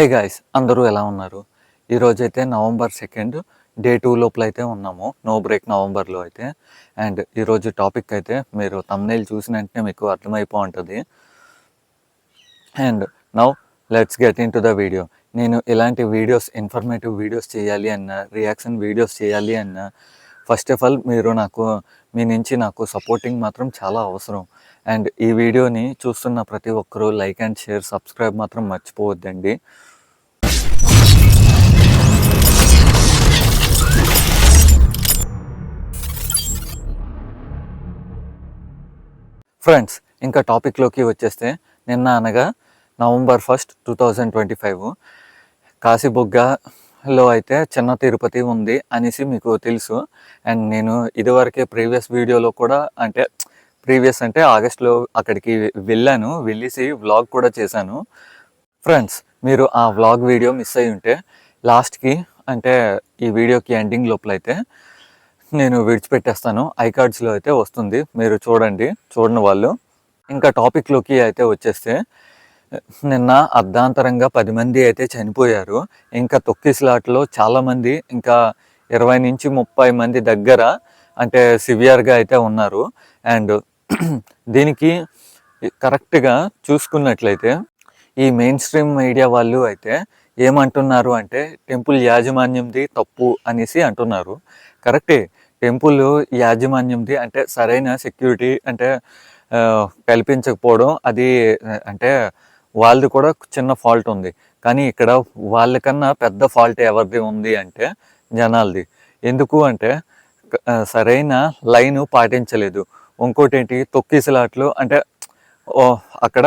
Hey guys అందరూ ఎలా ఉన్నారు? ఈరోజు అయితే నవంబర్ సెకండ్ డే టూ లోపల అయితే ఉన్నాము. నో బ్రేక్ నవంబర్లో అయితే. అండ్ ఈరోజు టాపిక్ అయితే మీరు తమ్నైల్ చూసిన వెంటనే మీకు అర్థమైపో ఉంటుంది and now let's get into the video నేను ఇలాంటి వీడియోస్ ఇన్ఫర్మేటివ్ వీడియోస్ చేయాలి అన్న రియాక్షన్ వీడియోస్ చేయాలి అన్న ఫస్ట్ ఆఫ్ ఆల్ మీరు నాకు మీ నుంచి నాకు సపోర్టింగ్ మాత్రం చాలా అవసరం. అండ్ ఈ వీడియోని చూస్తున్న ప్రతి ఒక్కరూ లైక్ అండ్ షేర్ సబ్స్క్రైబ్ మాత్రం మర్చిపోవద్దండి. ఫ్రెండ్స్ ఇంకా టాపిక్లోకి వచ్చేస్తే నిన్న అనగా November first two thousand twenty five కాశీబుగ్గలో అయితే చిన్న తిరుపతి ఉంది అనేసి మీకు తెలుసు. అండ్ నేను ఇదివరకే ప్రీవియస్ వీడియోలో కూడా అంటే ప్రీవియస్ అంటే ఆగస్ట్లో అక్కడికి వెళ్ళాను. వెళ్ళేసి వ్లాగ్ కూడా చేశాను. ఫ్రెండ్స్ మీరు ఆ వ్లాగ్ వీడియో మిస్ అయి ఉంటే లాస్ట్కి అంటే ఈ వీడియోకి ఎండింగ్ లోపల అయితే నేను విడిచిపెట్టేస్తాను. ఐ కార్డ్స్లో అయితే వస్తుంది. మీరు చూడండి చూడని వాళ్ళు. ఇంకా టాపిక్లోకి అయితే వచ్చేస్తే నిన్న అర్ధాంతరంగా పది మంది అయితే చనిపోయారు. ఇంకా తొక్కిసలాట్లో చాలామంది ఇంకా ఇరవై నుంచి ముప్పై మంది దగ్గర అంటే సివియర్గా అయితే ఉన్నారు. అండ్ దీనికి కరెక్ట్గా చూసుకున్నట్లయితే ఈ మెయిన్ స్ట్రీమ్ మీడియా వాళ్ళు అయితే ఏమంటున్నారు అంటే టెంపుల్ యాజమాన్యంది తప్పు అనేసి అంటున్నారు. కరెక్టే. టెంపుల్ యాజమాన్యంది అంటే సరైన సెక్యూరిటీ అంటే కల్పించకపోవడం అది అంటే వాళ్ళది కూడా చిన్న ఫాల్ట్ ఉంది. కానీ ఇక్కడ వాళ్ళకన్నా పెద్ద ఫాల్ట్ ఎవరిది ఉంది అంటే జనాలది. ఎందుకు అంటే సరైన లైన్ పాటించలేదు. ఇంకోటి ఏంటి తొక్కిసలాట్లు అంటే అక్కడ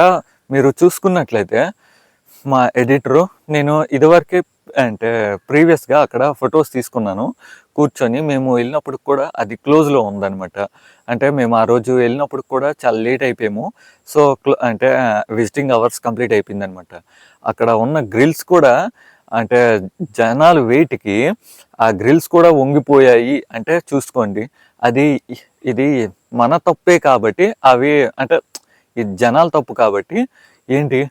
మీరు చూసుకున్నట్లయితే మా ఎడిటరు నేను ఇదివరకే అంటే ప్రీవియస్గా అక్కడ ఫొటోస్ తీసుకున్నాను. కూర్చొని మేము వెళ్ళినప్పుడు కూడా అది క్లోజ్లో ఉందనమాట అంటే మేము ఆ రోజు వెళ్ళినప్పుడు కూడా చాలా లేట్ అయిపోయాము. సో క్లో అంటే విజిటింగ్ అవర్స్ కంప్లీట్ అయిపోయింది అనమాట అక్కడ ఉన్న గ్రిల్స్ కూడా అంటే జనాలు వెయిట్కి ఆ గ్రిల్స్ కూడా వంగిపోయాయి. అంటే చూసుకోండి అది ఇది మన తప్పే కాబట్టి అవి అంటే ఇది జనాల తప్పు కాబట్టి ఏంటి?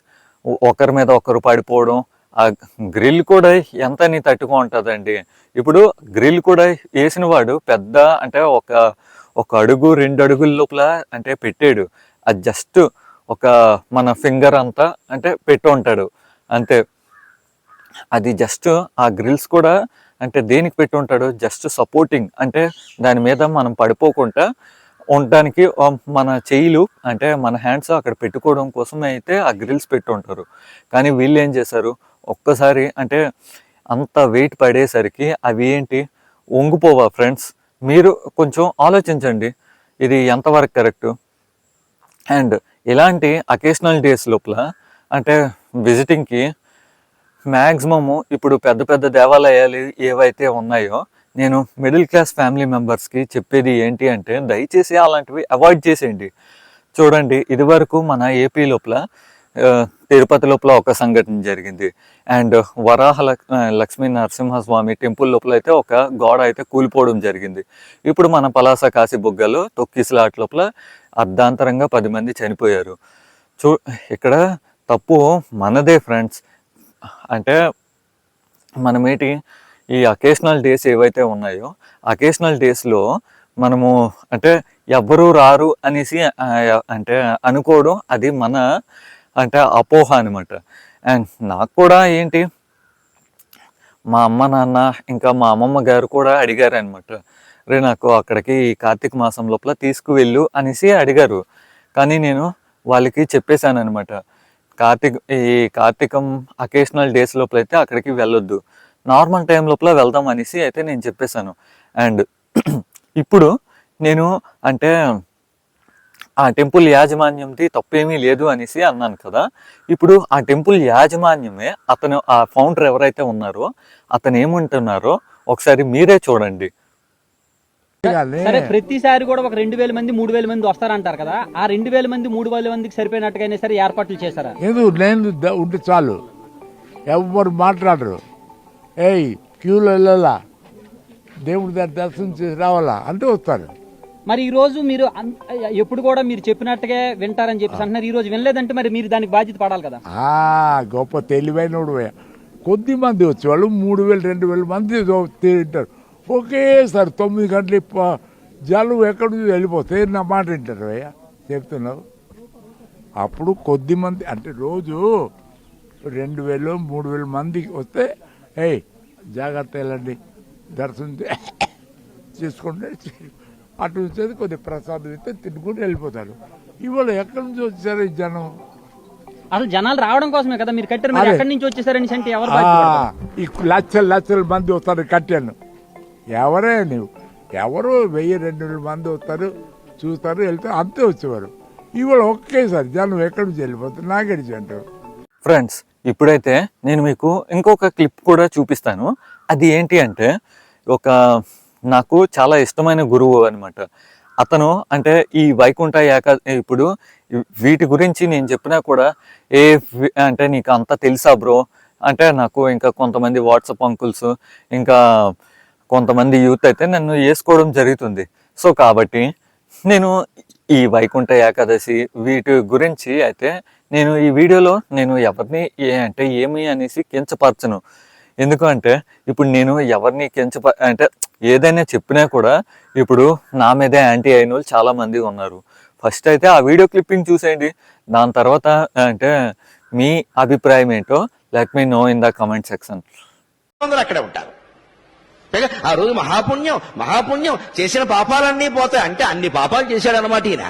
ఒకరి మీద ఒకరు పడిపోవడం ఆ గ్రిల్ కూడా ఎంత నీ తట్టుకో ఉంటుందండి. ఇప్పుడు గ్రిల్ కూడా వేసిన వాడు పెద్ద అంటే ఒక ఒక అడుగు రెండు అడుగుల లోపల అంటే పెట్టాడు. అది జస్ట్ ఒక మన ఫింగర్ అంతా అంటే పెట్టి ఉంటాడు. అంతే. అది జస్ట్ ఆ గ్రిల్స్ కూడా అంటే దేనికి పెట్టి ఉంటాడు? Just supporting. అంటే దాని మీద మనం పడిపోకుండా ఉండడానికి మన చేయిలు అంటే మన హ్యాండ్స్ అక్కడ పెట్టుకోవడం కోసమే అయితే ఆ గ్రిల్స్ పెట్టి ఉంటారు. కానీ వీళ్ళు ఏం చేశారు? ఒక్కసారి అంటే అంత వెయిట్ పడేసరికి అవి ఏంటి? వంగిపోవా ఫ్రెండ్స్ మీరు కొంచెం ఆలోచించండి. ఇది ఎంతవరకు కరెక్ట్ అండ్ ఇలాంటి అకేషనల్ డేస్ లోపల అంటే విజిటింగ్కి మ్యాక్సిమము ఇప్పుడు పెద్ద పెద్ద దేవాలయాలు ఏవైతే ఉన్నాయో నేను మిడిల్ క్లాస్ ఫ్యామిలీ మెంబర్స్కి చెప్పేది ఏంటి అంటే దయచేసి అలాంటివి అవాయిడ్ చేసేయండి. చూడండి ఇదివరకు మన ఏపీ లోపల తిరుపతి లోపల ఒక సంఘటన జరిగింది. అండ్ వరాహ లక్- లక్ష్మీ నరసింహస్వామి టెంపుల్ లోపల అయితే ఒక గోడ అయితే కూలిపోవడం జరిగింది. ఇప్పుడు మన పలాస కాశీ కాశీబుగ్గలో తొక్కిసలాట్ లోపల అర్ధాంతరంగా పది మంది చనిపోయారు. చూ ఇక్కడ తప్పు మనదే ఫ్రెండ్స్. అంటే మనమేటి ఈ అకేషనల్ డేస్ ఏవైతే ఉన్నాయో అకేషనల్ డేస్లో మనము అంటే ఎవ్వరూ రారు అనేసి అంటే అనుకోవడం అది మన అంటే అపోహ అనమాట అండ్ నాకు కూడా ఏంటి మా అమ్మ నాన్న ఇంకా మా అమ్మమ్మ గారు కూడా అడిగారు అనమాట రే నాకు అక్కడికి ఈ కార్తీక మాసం లోపల తీసుకువెళ్ళు అనేసి అడిగారు. కానీ నేను వాళ్ళకి చెప్పేశాను అనమాట కార్తీక్ ఈ కార్తీకం అకేషనల్ డేస్ లోపల అయితే అక్కడికి వెళ్ళొద్దు. నార్మల్ టైం లోపల వెళ్దాం అనేసి అయితే నేను చెప్పేశాను. అండ్ ఇప్పుడు నేను అంటే ఆ టెంపుల్ యాజమాన్యంది తప్పేమీ లేదు అనేసి అన్నాను కదా. ఇప్పుడు ఆ టెంపుల్ యాజమాన్యమే అతను ఆ ఫౌండర్ ఎవరైతే ఉన్నారో అతను ఏమంటున్నారో ఒకసారి మీరే చూడండి. సరే ప్రతిసారి కూడా ఒక రెండు వేల మంది మూడు వేల మంది వస్తారంటారు కదా. ఆ రెండు వేల మంది మూడు వేల మందికి సరిపోయినట్టుగానే సరే ఏర్పాట్లు చేశారా? ఎందుకు నేను ద- ఉంటే చాలు. ఎవ్వరు మాట్లాడరు. ఏయ్ క్యూలో వెళ్ళాలా? దేవుడి దగ్గర దర్శనం చేసి రావాలా? అంటే వస్తారు. మరి ఈ రోజు మీరు ఎప్పుడు కూడా మీరు చెప్పినట్టుగా వింటారని చెప్పేసి అంటున్నారు. ఈ రోజు వినలేదంటే మరి మీరు దానికి బాధ్యత పడాలి కదా. గొప్ప తెలివైనడు కొద్ది మంది వచ్చేవాళ్ళు మూడు వేలు రెండు వేల మంది తింటారు. ఒకేసారి తొమ్మిది గంటలు జనం ఎక్కడి నుంచి వెళ్ళిపోతే నా మాట వింటారు అయ్యా చెప్తున్నావు? అప్పుడు కొద్ది మంది అంటే రోజు రెండు వేలు మూడు వేల మందికి వస్తే ఏయ్ జాగ్రత్త వెళ్ళండి. దర్శనం చే- చేసుకుంటే అటు వచ్చేది కొద్ది ప్రసాదం ఇస్తే తినుకుంటూ వెళ్ళిపోతారు. ఇవాళ ఎక్కడి నుంచి వచ్చారు ఈ జనం? అసలు జనాలు రావడం కోసమే కదా మీరు కట్టారు మీరు. ఎక్కడి నుంచి వచ్చేసారని అంటే ఎవరు? ఈ లక్షల లక్షల మంది వస్తారు కట్టాను. ఎవరే నువ్వు ఎవరు వెయ్యి రెండు వేల మంది వస్తారు చూస్తారు వెళ్తారు అంతే వచ్చేవారు. ఇవాళ ఒకేసారి జనం ఎక్కడి నుంచి వెళ్ళిపోతారు? నాగడిచి అంటారు. ఫ్రెండ్స్ ఇప్పుడైతే నేను మీకు ఇంకొక క్లిప్ కూడా చూపిస్తాను. అది ఏంటి అంటే ఒక నాకు చాలా ఇష్టమైన గురువు అనమాట అతను అంటే ఈ వైకుంఠ ఏక ఇప్పుడు వీటి గురించి నేను చెప్పినా కూడా ఏ అంటే నీకు అంతా తెలుసా బ్రో? అంటే నాకు ఇంకా కొంతమంది వాట్సాప్ అంకుల్స్ ఇంకా కొంతమంది యూత్ అయితే నన్ను వేసుకోవడం జరుగుతుంది. సో కాబట్టి నేను ఈ వైకుంఠ ఏకాదశి వీటి గురించి అయితే నేను ఈ వీడియోలో నేను ఎవరిని ఏ అంటే ఏమి అనేసి కించపరచను. ఎందుకంటే ఇప్పుడు నేను ఎవరిని కించప అంటే ఏదైనా చెప్పినా కూడా ఇప్పుడు నా మీదే యాంటీ అయిన వాళ్ళు చాలా మంది ఉన్నారు. ఫస్ట్ అయితే ఆ వీడియో క్లిప్పింగ్ చూసేయండి. దాని తర్వాత అంటే మీ అభిప్రాయం ఏంటో let me know in the comment section అక్కడే ఉంటారు. ఆ రోజు మహాపుణ్యం మహాపుణ్యం చేసిన పాపాలన్నీ పోతాయి. అంటే అన్ని పాపాలు చేశాడు అనమాట ఈయన.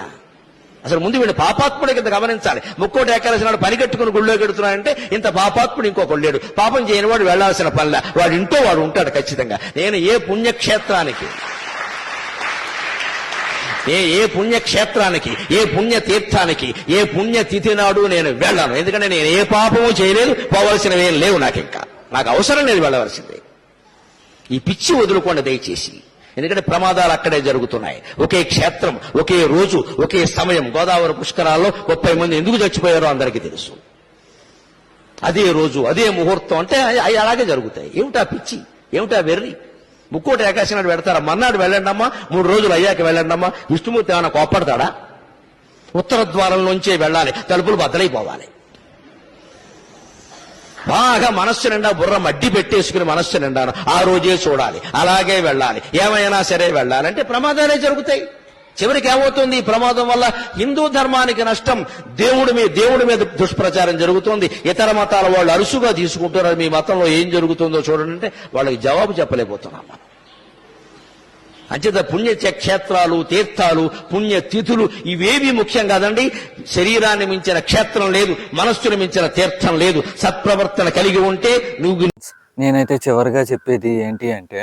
అసలు ముందు వీళ్ళు పాపాత్ముడి కింద గమనించాలి. ముక్కోటి ఏకాదశి వాడు పనికట్టుకుని గుళ్ళో కడుతున్నాడంటే ఇంత పాపాత్ముడు ఇంకొకడు లేడు. పాపం చేయని వాడు వెళ్ళాల్సిన పనిలా. వాడు ఇంటో వాడు ఉంటాడు ఖచ్చితంగా. నేను ఏ పుణ్యక్షేత్రానికి ఏ ఏ పుణ్యక్షేత్రానికి ఏ పుణ్య తీర్థానికి ఏ పుణ్యతిథి నాడు నేను వెళ్ళాను. ఎందుకంటే నేను ఏ పాపము చేయలేదు పోవలసినవి ఏం లేవు నాకు ఇంకా నాకు అవసరం లేదు వెళ్ళవలసిందే. ఈ పిచ్చి వదులుకోండి దయచేసి. ఎందుకంటే ప్రమాదాలు అక్కడే జరుగుతున్నాయి. ఒకే క్షేత్రం ఒకే రోజు ఒకే సమయం గోదావరి పుష్కరాల్లో ముప్పై మంది ఎందుకు చచ్చిపోయారో అందరికీ తెలుసు. అదే రోజు అదే ముహూర్తం అంటే అవి- అలాగే జరుగుతాయి. ఏమిటా పిచ్చి? ఏమిటా వెర్రి? ముక్కోటి ఏకాశి నాడు పెడతారా? మన్నాడు వెళ్ళండమ్మా మూడు రోజులు అయ్యాక వెళ్ళండమ్మా విష్ణుమూర్తి ఏమైనా కోపడతాడా ఉత్తర ద్వారం నుంచే వెళ్ళాలి తలుపులు బద్దలైపోవాలి. బాగా మనస్సు నిండా బుర్ర మడ్డి పెట్టేసుకుని మనస్సు నిండాను. ఆ రోజే చూడాలి. అలాగే వెళ్ళాలి. ఏమైనా సరే వెళ్ళాలంటే ప్రమాదాలే జరుగుతాయి. చివరికి ఏమవుతుంది? ఈ ప్రమాదం వల్ల హిందూ ధర్మానికి నష్టం. దేవుడి మీద దేవుడి మీద దుష్ప్రచారం జరుగుతుంది. ఇతర మతాల వాళ్ళు అరుసుగా తీసుకుంటున్నారు. మీ మతంలో ఏం జరుగుతుందో చూడండి అంటే వాళ్ళకి జవాబు చెప్పలేకపోతున్నాం మనం. అంచేత పుణ్యక్షేత్రాలు తీర్థాలు పుణ్యతిథులు ఇవేవి ముఖ్యం కాదండి. శరీరాన్ని మించిన క్షేత్రం లేదు మనస్సును మించిన తీర్థం లేదు. సత్ప్రవర్తన కలిగి ఉంటే నువ్వు నేనైతే చివరిగా చెప్పేది ఏంటి అంటే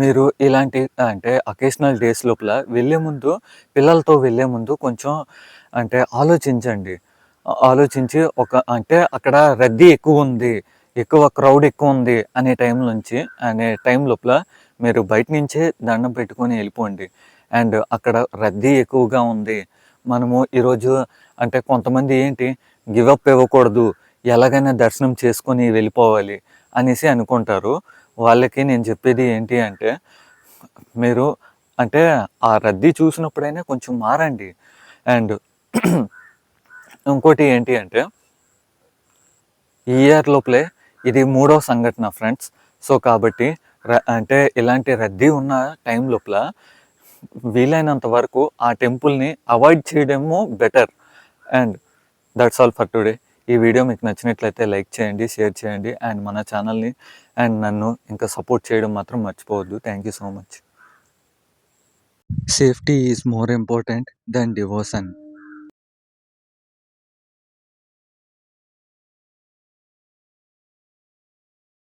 మీరు ఇలాంటి అంటే అకేషనల్ డేస్ లోపల వెళ్ళే ముందు పిల్లలతో వెళ్ళే ముందు కొంచెం అంటే ఆలోచించండి. ఆలోచించి ఒక అంటే అక్కడ రద్దీ ఎక్కువ ఉంది. ఎక్కువ క్రౌడ్ ఎక్కువ ఉంది అనే టైం నుంచి అనే టైం లోపల మీరు బయట నుంచే దండం పెట్టుకొని వెళ్ళిపోండి. అండ్ అక్కడ రద్దీ ఎక్కువగా ఉంది. మనము ఈరోజు అంటే కొంతమంది ఏంటి గివప్ ఇవ్వకూడదు ఎలాగైనా దర్శనం చేసుకొని వెళ్ళిపోవాలి అనేసి అనుకుంటారు. వాళ్ళకి నేను చెప్పేది ఏంటి అంటే మీరు అంటే ఆ రద్దీ చూసినప్పుడైనా కొంచెం మారండి. అండ్ ఇంకోటి ఏంటి అంటే ఈ ఇయర్ లోపలే ఇది మూడో సంఘటన ఫ్రెండ్స్. సో కాబట్టి ర- అంటే ఇలాంటి రద్దీ ఉన్న టైం లోపల వీలైనంత వరకు ఆ టెంపుల్ని అవాయిడ్ చేయడము better. And that's all for today. ఈ వీడియో మీకు నచ్చినట్లయితే లైక్ చేయండి షేర్ చేయండి అండ్ మన ఛానల్ని అండ్ నన్ను ఇంకా సపోర్ట్ చేయడం మాత్రం మర్చిపోవద్దు. Thank you so much. Safety is more important than devotion